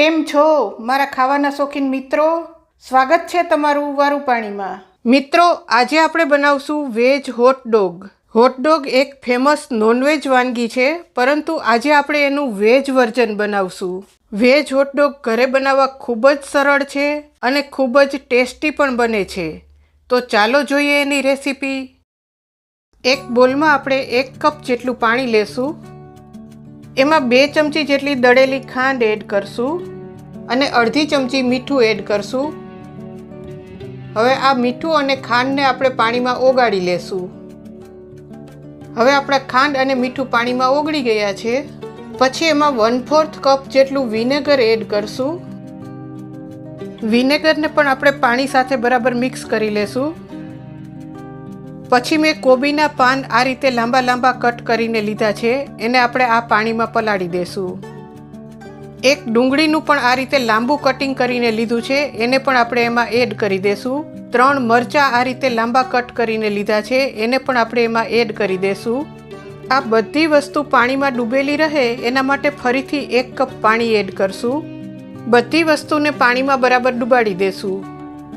કેમ છો, મારા ખાવાના શોખીન મિત્રો? સ્વાગત છે તમારું વારું પાણીમાં મિત્રો, આજે આપણે બનાવશું વેજ હોટ ડોગ હોટ એક ફેમસ નોનવેજ વાનગી છે, પરંતુ આજે આપણે એનું વેજ વર્ઝન બનાવશું. વેજ હોટડોગ ઘરે બનાવવા ખૂબ જ સરળ છે અને ખૂબ જ ટેસ્ટી પણ બને છે. તો ચાલો જોઈએ એની રેસીપી. એક બોલમાં આપણે એક કપ જેટલું પાણી લેશું. એમાં બે ચમચી જેટલી દળેલી ખાંડ એડ કરશું અને અડધી ચમચી મીઠું એડ કરશું. હવે આ મીઠું અને ખાંડને આપણે પાણીમાં ઓગાળી લેશું. હવે આપણા ખાંડ અને મીઠું પાણીમાં ઓગળી ગયા છે. પછી એમાં વન ફોર્થ કપ જેટલું વિનેગર એડ કરશું. વિનેગરને પણ આપણે પાણી સાથે બરાબર મિક્સ કરી લેશું. પછી મેં કોબીના પાન આ રીતે લાંબા લાંબા કટ કરીને લીધા છે. એને આપણે આ પાણીમાં પલાળી દેશું. એક ડુંગળીનું પણ આ રીતે લાંબુ કટિંગ કરીને લીધું છે. એને પણ આપણે એમાં એડ કરી દેશું. ત્રણ મરચાં આ રીતે લાંબા કટ કરીને લીધા છે. એને પણ આપણે એમાં એડ કરી દેશું. આ બધી વસ્તુ પાણીમાં ડૂબેલી રહે એના માટે ફરીથી એક કપ પાણી એડ કરશું. બધી વસ્તુને પાણીમાં બરાબર ડુબાડી દેશું.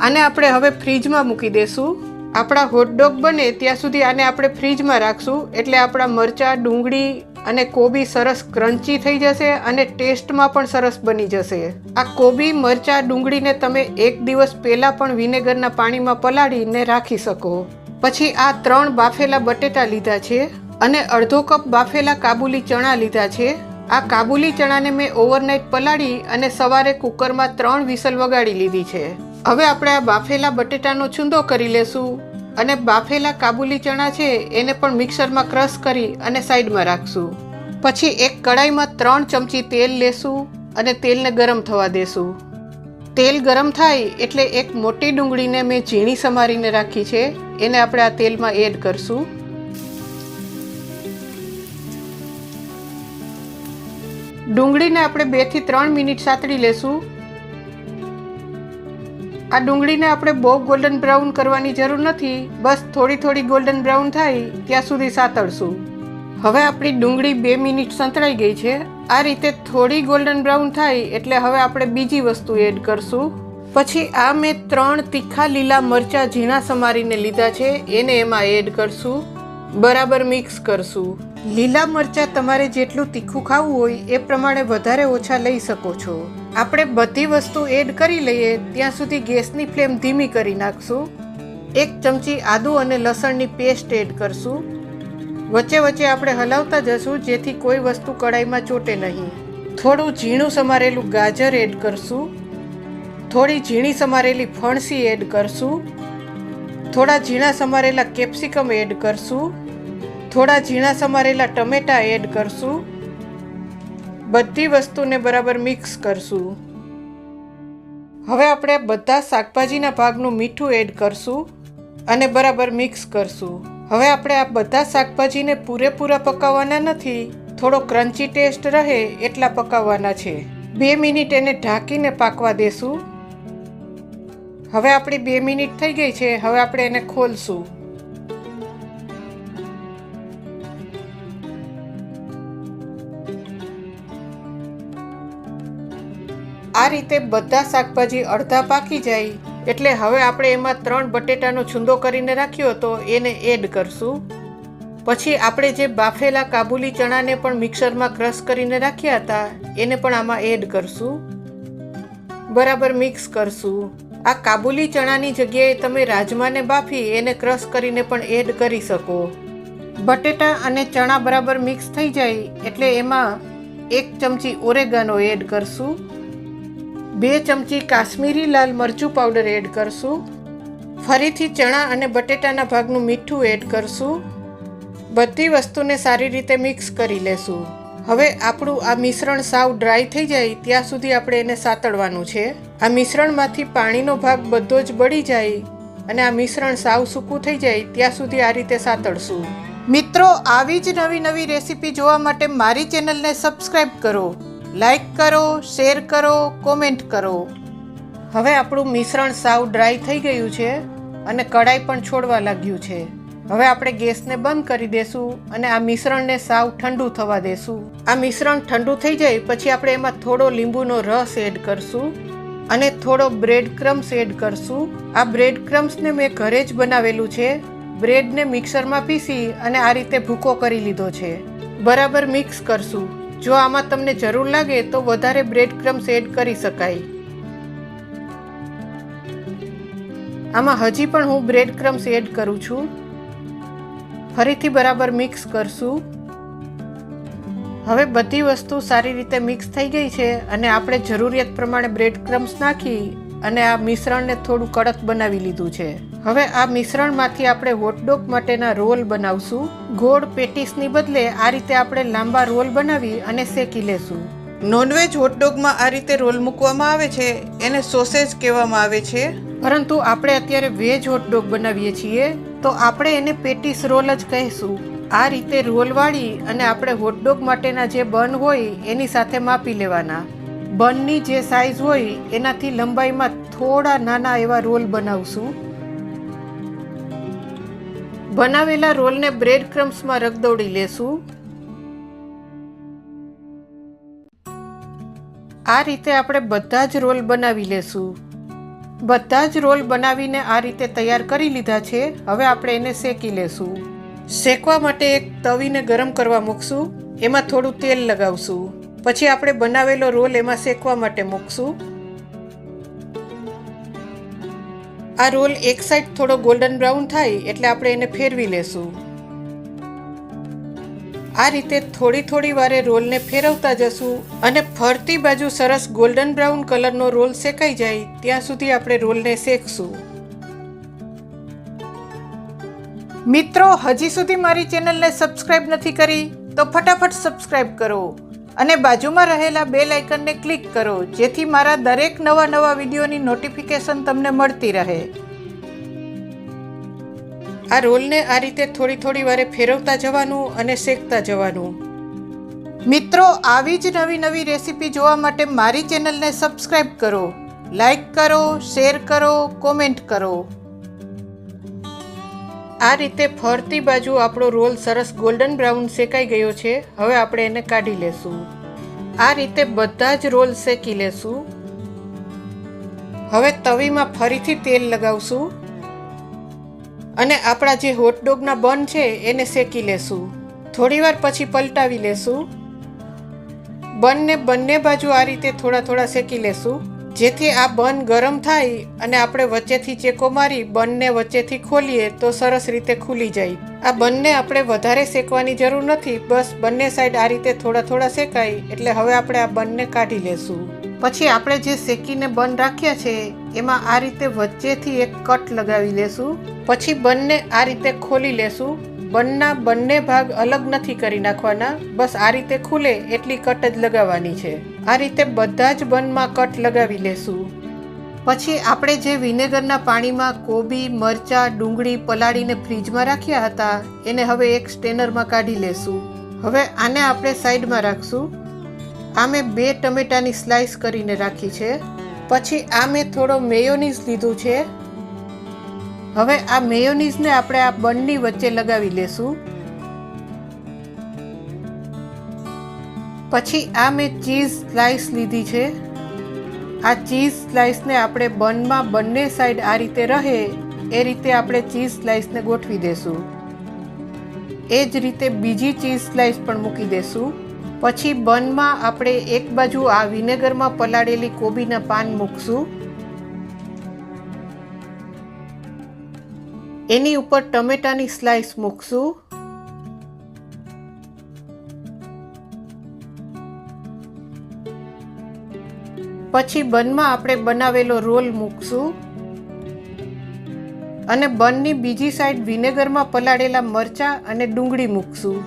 આને આપણે હવે ફ્રીજમાં મૂકી દેશું. આપણા હોટડોગ બને ત્યાં સુધી આને આપણે ફ્રીજમાં રાખશું. એટલે આપણા મરચાં, ડુંગળી અને કોબી સરસ ક્રન્ચી થઈ જશે અને ટેસ્ટમાં પણ સરસ બની જશે. આ કોબી, મરચાં, ડુંગળીને તમે એક દિવસ પહેલાં પણ વિનેગરના પાણીમાં પલાળીને રાખી શકો. પછી આ ત્રણ બાફેલા બટેટા લીધા છે અને અડધો કપ બાફેલા કાબુલી ચણા લીધા છે. આ કાબુલી ચણાને મેં ઓવરનાઇટ પલાળી અને સવારે કુકરમાં ત્રણ વિસલ વગાડી લીધી છે. હવે આપણે આ બાફેલા બટેટાનો છૂંદો કરી લેશું અને બાફેલા કાબુલી ચણા છે એને પણ મિક્સરમાં ક્રશ કરી અને સાઈડમાં રાખશું. પછી એક કડાઈમાં ત્રણ ચમચી તેલ લેશું અને તેલને ગરમ થવા દેશું. તેલ ગરમ થાય એટલે એક મોટી ડુંગળીને મેં ઝીણી સમારીને રાખી છે, એને આપણે આ તેલમાં એડ કરશું. ડુંગળીને આપણે બેથી ત્રણ મિનિટ સાતળી લેશું. આ ડુંગળીને આપણે બહુ ગોલ્ડન બ્રાઉન કરવાની જરૂર નથી. બસ થોડી થોડી ગોલ્ડન બ્રાઉન થાય, ત્યાં સુધી સાતળશું. હવે આપણી ડુંગળી બે મિનિટ સંતળાઈ ગઈ છે. આ રીતે થોડી ગોલ્ડન બ્રાઉન થાય એટલે હવે આપણે બીજી વસ્તુ એડ કરશું. પછી આ મેં ત્રણ તીખા લીલા મરચાં ઝીણા સમારીને લીધા છે, એને એમાં એડ કરશું. બરાબર મિક્સ કરશું. લીલા મરચાં તમારે જેટલું તીખું ખાવું હોય એ પ્રમાણે વધારે ઓછા લઈ શકો છો. આપણે બધી વસ્તુ એડ કરી લઈએ, ત્યાં સુધી ગેસની ફ્લેમ ધીમી કરી નાખશું. એક ચમચી આદુ અને લસણની પેસ્ટ એડ કરશું. વચ્ચે વચ્ચે આપણે હલાવતા જશું, જેથી કોઈ વસ્તુ કડાઈમાં ચોટે નહીં. થોડું ઝીણું સમારેલું ગાજર એડ કરશું. થોડી ઝીણી સમારેલી ફણસી એડ કરશું. થોડા ઝીણા સમારેલા કેપ્સિકમ એડ કરશું. થોડા ઝીણા સમારેલા ટમેટા એડ કરશું. બધી વસ્તુને બરાબર મિક્સ કરશું. હવે આપણે બધા શાકભાજીના ભાગનું મીઠું એડ કરશું અને બરાબર મિક્સ કરશું. હવે આપણે આ બધા શાકભાજીને પૂરેપૂરા પકાવવાના નથી. થોડો ક્રન્ચી ટેસ્ટ રહે એટલા પકાવવાના છે. બે મિનિટ એને ઢાંકીને પાકવા દેશું. હવે આપણી બે મિનિટ થઈ ગઈ છે. હવે આપણે એને ખોલશું. આ રીતે બધા શાકભાજી અડધા પાકી જાય. એટલે હવે આપણે એમાં ત્રણ બટેટાનો છૂંદો કરીને રાખ્યો હતો એને એડ કરશું. પછી આપણે જે બાફેલા કાબુલી ચણાને પણ મિક્સરમાં ક્રશ કરીને રાખ્યા હતા, એને પણ આમાં એડ કરશું. બરાબર મિક્સ કરશું. આ કાબુલી ચણાની જગ્યાએ તમે રાજમાને બાફી એને ક્રશ કરીને પણ એડ કરી શકો. બટેટા અને ચણા બરાબર મિક્સ થઈ જાય, એટલે એમાં એક ચમચી ઓરેગાનો એડ કરશું. બે ચમચી કાશ્મીરી લાલ મરચું પાવડર એડ કરશું. ફરીથી ચણા અને બટેટાના ભાગનું મીઠું એડ કરશું. બધી વસ્તુને સારી રીતે મિક્સ કરી લેશું. હવે આપણું આ મિશ્રણ સાવ ડ્રાય થઈ જાય ત્યાં સુધી આપણે એને સાતળવાનું છે. આ મિશ્રણમાંથી પાણીનો ભાગ બધો જ બળી જાય અને આ મિશ્રણ સાવ સૂકું થઈ જાય ત્યાં સુધી આ રીતે સાતળશું. મિત્રો, આવી જ નવી નવી રેસીપી જોવા માટે મારી ચેનલને સબસ્ક્રાઈબ કરો. લાઈક કરો, શેર કરો, કોમેન્ટ કરો. હવે આપણું મિશ્રણ સાવ ડ્રાય થઈ ગયું છે અને કડાઈ પણ છોડવા લાગ્યું છે. હવે આપણે ગેસને બંધ કરી દેશું અને આ મિશ્રણને સાવ ઠંડુ થવા દેશું. આ મિશ્રણ ઠંડુ થઈ જાય પછી આપણે એમાં થોડો લીંબુનો રસ એડ કરશું અને થોડો બ્રેડ ક્રમ્સ એડ કરશું. આ બ્રેડ ક્રમ્સને મેં ઘરે જ બનાવેલું છે. બ્રેડને મિક્સરમાં પીસી અને આ રીતે ભૂકો કરી લીધો છે. બરાબર મિક્સ કરશું. જો આમાં તમને જરૂર લાગે તો વધારે બ્રેડ ક્રમ્સ એડ કરી શકાય. આમાં હજી પણ હું બ્રેડ ક્રમ્સ એડ કરું છું. ફરીથી બરાબર મિક્સ કરશું. હવે બધી વસ્તુ સારી રીતે મિક્સ થઈ ગઈ છે અને આપણે જરૂરિયાત પ્રમાણે બ્રેડ ક્રમ્સ નાખી અને આ મિશ્રણને થોડું કડક બનાવી લીધું છે. હવે આ મિશ્રણમાંથી આપણે હોટડોગ માટેના રોલ બનાવશું. ગોળ પેટીસની બદલે આ રીતે આપણે લાંબા રોલ બનાવી અને શેકી લેશું. નોનવેજ હોટડોગમાં આ રીતે રોલ મૂકવામાં આવે છે એને સોસેજ કહેવામાં આવે છે. પરંતુ આપણે અત્યારે વેજ હોટડોગ બનાવીએ છીએ તો આપણે એને પેટીસ રોલ જ કહીશું. આ રીતે રોલ વાળી અને આપણે હોટડોગ માટેના જે બન હોય એની સાથે માપી લેવાના. બનની જે સાઇઝ હોય એનાથી લંબાઈમાં થોડા નાના એવા રોલ બનાવશું. બનાવેલા રોલને બ્રેડ ક્રમ્સમાં રગદોડી લેશું. આ રીતે આપણે બધા જ રોલ બનાવી લેશું. બધા જ રોલ બનાવીને આ રીતે તૈયાર કરી લીધા છે. હવે આપણે એને શેકી લેશું. શેકવા માટે એક તવીને ગરમ કરવા મૂકશું. એમાં થોડું તેલ લગાવશું. પછી આપણે બનાવેલો રોલ એમાં શેકવા માટે મૂકશું. આ રોલ એક સાઈડ થોડો ગોલ્ડન બ્રાઉન થાય એટલે આપણે એને ફેરવી લેશું. આ રીતે થોડી થોડી વારે રોલને ફેરવતા જશું અને ફરતી બાજુ સરસ ગોલ્ડન બ્રાઉન કલરનો રોલ શેકાઈ જાય ત્યાં સુધી આપણે રોલને શેકશું. મિત્રો, હજી સુધી મારી ચેનલને સબસ્ક્રાઈબ નથી કરી તો ફટાફટ સબસ્ક્રાઈબ કરો. અને બાજુમાં રહેલા બેલ આઇકનને ક્લિક કરો, જેથી મારા દરેક નવા નવા વિડીયોની નોટિફિકેશન તમને મળતી રહે. આ રોલને આ રીતે થોડી થોડી વારે ફેરવતા જવાનું અને શેકતા જવાનું. મિત્રો, આવી જ નવી નવી રેસીપી જોવા માટે મારી ચેનલને સબસ્ક્રાઈબ કરો. લાઈક કરો, શેર કરો, કોમેન્ટ કરો. આ રીતે ફરતી બાજુ આપણો રોલ સરસ ગોલ્ડન બ્રાઉન શેકાઈ ગયો છે. હવે આપણે એને કાઢી લેશું. આ રીતે બધા જ રોલ શેકી લેશું. હવે તવીમાં ફરીથી તેલ લગાવશું. અને આપણા જે હોટડોગના બન છે, એને શેકી લેશું. થોડીવાર પછી પલટાવી લેશું. બનને બંને બાજુ આ રીતે થોડા થોડા શેકી લેશું. જેથી આ બન ગરમ થાય અને આપણે વચ્ચેથી ચેકો મારી બનને વચ્ચેથી ખોલીએ તો સરસ રીતે ખુલી જાય. આ બંને આપણે વધારે શેકવાની જરૂર નથી, બસ બંને સાઈડ આ રીતે થોડા થોડા શેકાય, એટલે હવે આપણે આ બંને કાઢી લેશું. પછી આપણે જે શેકીને બન રાખ્યા છે, એમાં આ રીતે વચ્ચેથી એક કટ લગાવી લેશું. પછી બંને આ રીતે ખોલી લેશું. બનના બંને ભાગ અલગ નથી કરી નાખવાના, બસ આ રીતે ખુલે એટલી કટ જ લગાવવાની છે. આ રીતે બધા જ બનમાં કટ લગાવી લેશું. પછી આપણે જે વિનેગરના પાણીમાં કોબી, મરચા, ડુંગળી પલાળીને ફ્રીજમાં રાખ્યા હતા, એને હવે એક સ્ટેનરમાં કાઢી લેશું. હવે આને આપણે સાઈડમાં રાખશું. આ મેં બે ટમેટાની સ્લાઇસ કરીને રાખી છે. પછી આ મેં થોડો મેયોનીઝ લીધું છે. હવે આ મેયોનીઝને આપણે આ બનની વચ્ચે લગાવી લેશું. પછી આ મેં ચીઝ સ્લાઇસ લીધી છે. આ ચીઝ સ્લાઇસને આપણે બનમાં બંને સાઈડ આ રીતે રહે, એ રીતે આપણે ચીઝ સ્લાઇસને ગોઠવી દેશું. એ જ રીતે બીજી ચીઝ સ્લાઇસ પણ મૂકી દેશું. પછી બનમાં આપણે એક બાજુ આ વિનેગરમાં પલાળેલી કોબીના પાન મૂકશું. એની ઉપર ટમેટાની સ્લાઇસ મૂકશું. પછી બનમાં આપણે બનાવેલો રોલ મૂકશું. અને બનની બીજી સાઈડ વિનેગરમાં પલાળેલા મરચાં અને ડુંગળી મૂકશું.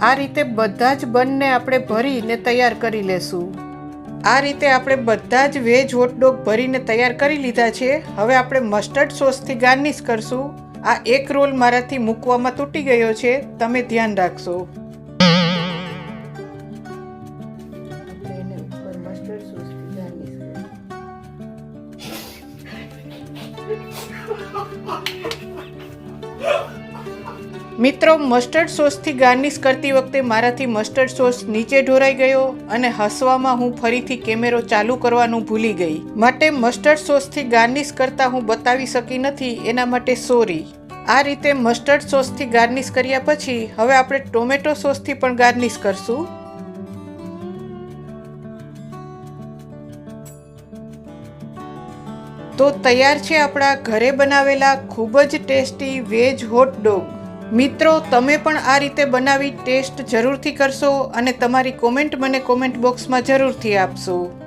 આ રીતે બધા જ બનને આપણે ભરીને તૈયાર કરી લેશું. આ રીતે આપણે બધા જ વેજ હોટડોગ ભરીને તૈયાર કરી લીધા છે. હવે આપણે મસ્ટર્ડ સોસથી ગાર્નિશ કરશું. આ એક રોલ મારાથી મૂકવામાં તૂટી ગયો છે. તમે ધ્યાન રાખશો. મિત્રો મસ્ટર્ડ સોસથી ગાર્નિશ કરતી વખતે મારાથી મસ્ટર્ડ સોસ નીચે ઢોરાઈ ગયો અને હસવામાં હું ફરીથી કેમેરો ચાલુ કરવાનું ભૂલી ગઈ. માટે મસ્ટર્ડ સોસથી ગાર્નિશ કરતા હું બતાવી શકી નથી, એના માટે સોરી આ રીતે મસ્ટર્ડ સોસથી ગાર્નિશ કર્યા પછી હવે આપણે ટોમેટો સોસથી પણ ગાર્નિશ કરશું. તો તૈયાર છે આપણા ઘરે બનાવેલા ખૂબ જ ટેસ્ટી વેજ હોટ ડોગ મિત્રો, તમે પણ આ રીતે બનાવી ટેસ્ટ જરૂરથી કરશો અને તમારી કોમેન્ટ મને કોમેન્ટ બોક્સમાં જરૂરથી આપશો.